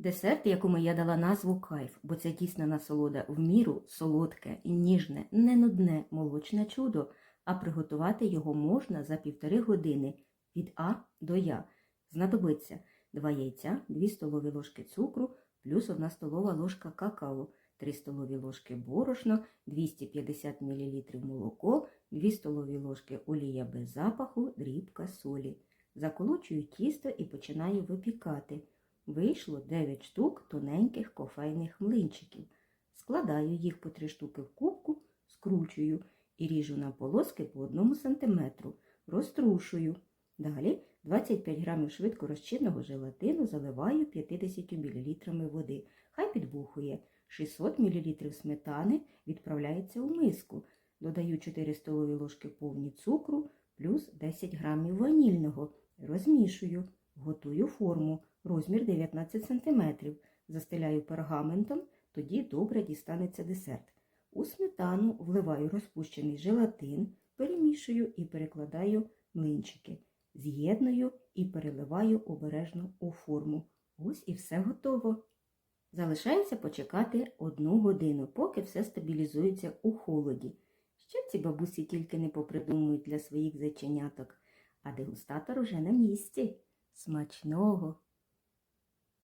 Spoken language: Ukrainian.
Десерт, якому я дала назву кайф, бо це дійсна насолода в міру солодке, ніжне, не нудне молочне чудо, а приготувати його можна за півтори години від А до Я. Знадобиться 2 яйця, 2 столові ложки цукру, плюс 1 столова ложка какао, 3 столові ложки борошно, 250 мл молоко, 2 столові ложки олія без запаху, дрібка солі. Заколочую тісто і починаю випікати. Вийшло 9 штук тоненьких кофейних млинчиків. Складаю їх по 3 штуки в кубку, скручую і ріжу на полоски по 1 см, розтрушую. Далі 25 грамів швидко розчинного желатину заливаю 50 мл води. Хай підбухує. 600 мл сметани відправляється у миску. Додаю 4 столові ложки повні цукру плюс 10 грамів ванільного. Розмішую. Готую форму. Розмір 19 см. Застеляю пергаментом, тоді добре дістанеться десерт. У сметану вливаю розпущений желатин, перемішую і перекладаю млинчики. З'єдную і переливаю обережно у форму. Ось і все готово. Залишається почекати одну годину, поки все стабілізується у холоді. Що ці бабусі тільки не попридумують для своїх зайченяток, а дегустатор уже на місці. Смачного!